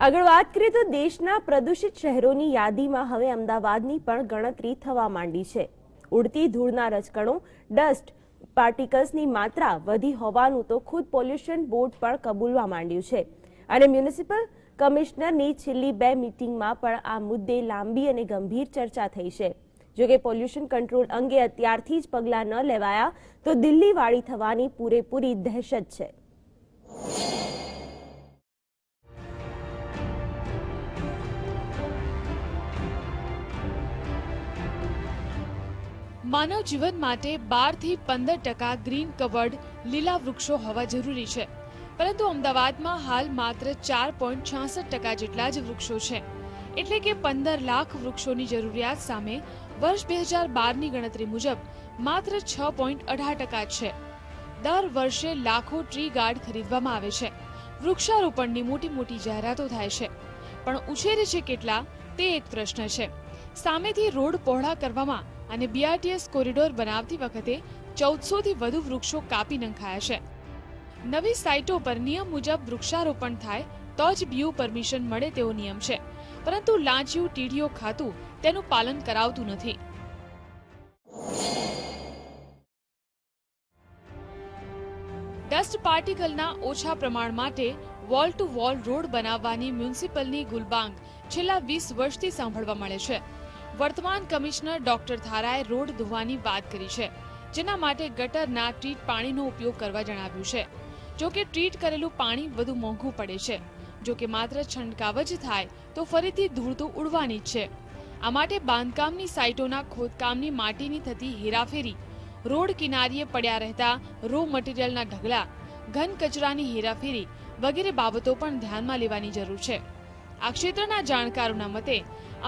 આગળ વાત કરીએ તો દેશના પ્રદૂષિત શહેરોની યાદીમાં હવે અમદાવાદની પણ ગણતરી થવા માંડી છે. ઉડતી ધૂળના રજકણો, ડસ્ટ, પાર્ટિકલ્સની માત્રા વધી હોવાનું તો ખુદ પોલ્યુશન બોર્ડ પણ કબૂલવા માંડ્યું છે. અને મ્યુનિસિપલ કમિશનરની છેલ્લી બે મિટિંગમાં પણ આ મુદ્દે લાંબી અને ગંભીર ચર્ચા થઈ છે. જોકે પોલ્યુશન કંટ્રોલ અંગે અત્યારથી જ પગલાં ન લેવાયા તો દિલ્હી વાળી થવાની પૂરેપૂરી દહેશત છે. માનવ જીવન માટે બારથી પંદર ટકા ગ્રીન કવર્ડ લીલા વૃક્ષો હોવા જરૂરી છે. પરંતુ અમદાવાદમાં હાલ માત્ર ચાર પોઈન્ટ છાસઠ ટકા જેટલા જ વૃક્ષો છે. એટલે કે પંદર લાખ વૃક્ષોની જરૂરિયાત સામે વર્ષ બે હજાર બારની ગણતરી મુજબ માત્ર છ પોઈન્ટ અઢાર ટકા છે. દર વર્ષે લાખો ટ્રી ગાર્ડ ખરીદવામાં આવે છે. વૃક્ષારોપણની મોટી મોટી જાહેરાતો થાય છે. પણ ઉછેરે છે કેટલા? તે એક પ્રશ્ન છે. સામેથી રોડ પહોળા કરવામાં અને બીઆરટીએસ કોરિડોર બનાવતી વખતે ચૌદસોથી વધુ વૃક્ષો કાપી નંખાયા છે. નવી સાઇટો પર નિયમ મુજબ વૃક્ષારોપણ થાય, તો જ બીયુ પરમિશન મળે તેવો નિયમ છે. પરંતુ લાંચિયું, ટીડીઓ ખાતું તેનું પાલન કરાવતું નથી. ડસ્ટ પાર્ટિકલના ઓછા પ્રમાણ માટે વોલ ટુ વોલ રોડ બનાવવાની મ્યુનિસિપલની ગુલબાંગ છેલ્લા વીસ વર્ષથી સાંભળવા મળે છે. વર્તમાન કમિશનર ડોક્ટર ધારાએ રોડ ધોવાની વાત કરી છે, જેના માટે ગટરના ટ્રીટ પાણીનો ઉપયોગ કરવા જણાવ્યું છે. જો કે ટ્રીટ કરેલું પાણી વધુ મોંઘું પડે છે. જો કે માત્ર છંટકાવ જ થાય, તો ફરીથી ધૂળ તો ઉડવાની જ છે. આ માટે બાંધકામની સાઇટોના ખોદકામની માટીની થતી હેરાફેરી, રોડ કિનારીએ પડ્યા રહેતા રો મટીરીયલના ઢગલા, ઘન કચરાની હેરાફેરી વગેરે બાબતો પણ ધ્યાનમાં લેવાની જરૂર છે. આ ક્ષેત્રના જાણકારોના મતે,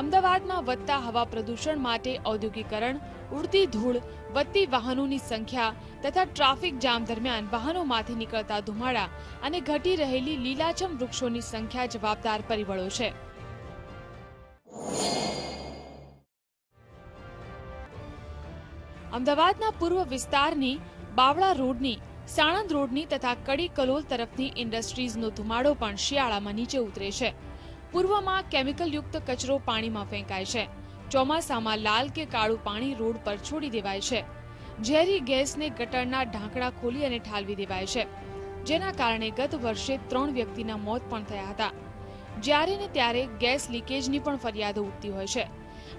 અમદાવાદમાં વધતા હવા પ્રદૂષણ માટે ઔદ્યોગિકરણ, ઉડતી ધૂળ, વધતી વાહનોની સંખ્યા તથા ટ્રાફિક જામ દરમિયાન વાહનોમાંથી નીકળતા ધુમાડા અને ઘટી રહેલી લીલાછમ વૃક્ષોની સંખ્યા જવાબદાર પરિબળો છે. અમદાવાદના પૂર્વ વિસ્તારની બાવળા રોડની, સાણંદ રોડની તથા કડી કલોલ તરફની ઇન્ડસ્ટ્રીઝનો ધુમાડો પણ શિયાળામાં નીચે ઉતરે છે. પૂર્વમાં કેમિકલયુક્ત કચરો પાણીમાં ફેંકાય છે. ચોમાસામાં લાલ કે કાળું પાણી રોડ પર છોડી દેવાય છે. ઝેરી ગેસને ગટરના ઢાંકણા ખોલી અને ઠાલવી દેવાય છે. જેના કારણે ગત વર્ષે ત્રણ વ્યક્તિના મોત પણ થયા હતા. જ્યારે ને ત્યારે ગેસ લીકેજની પણ ફરિયાદો ઉઠતી હોય છે.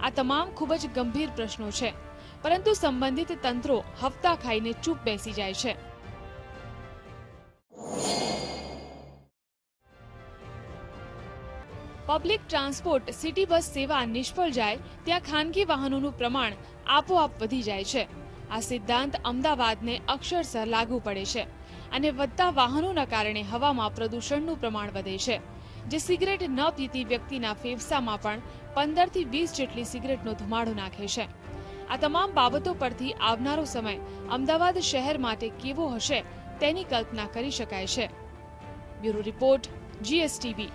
આ તમામ ખૂબ જ ગંભીર પ્રશ્નો છે. પરંતુ સંબંધિત તંત્રો હપ્તા ખાઈને ચૂપ બેસી જાય છે. પબ્લિક ટ્રાન્સપોર્ટ, સિટી બસ સેવા નિષ્ફળ જાય, ત્યાં ખાનગી વાહનોનું પ્રમાણ આપોઆપ વધી જાય છે. આ સિદ્ધાંત અમદાવાદને અક્ષરશઃ લાગુ પડે છે અને વધતા વાહનોના કારણે હવામાં પ્રદૂષણનું પ્રમાણ વધે છે. જે સિગરેટ ન પીતી વ્યક્તિના ફેફસામાં પણ પંદરથી વીસ જેટલી સિગરેટનો ધુમાડો નાખે છે. આ તમામ બાબતો પરથી આવનારો સમય અમદાવાદ શહેર માટે કેવો હશે તેની કલ્પના કરી શકાય છે. Bureau report, GSTV.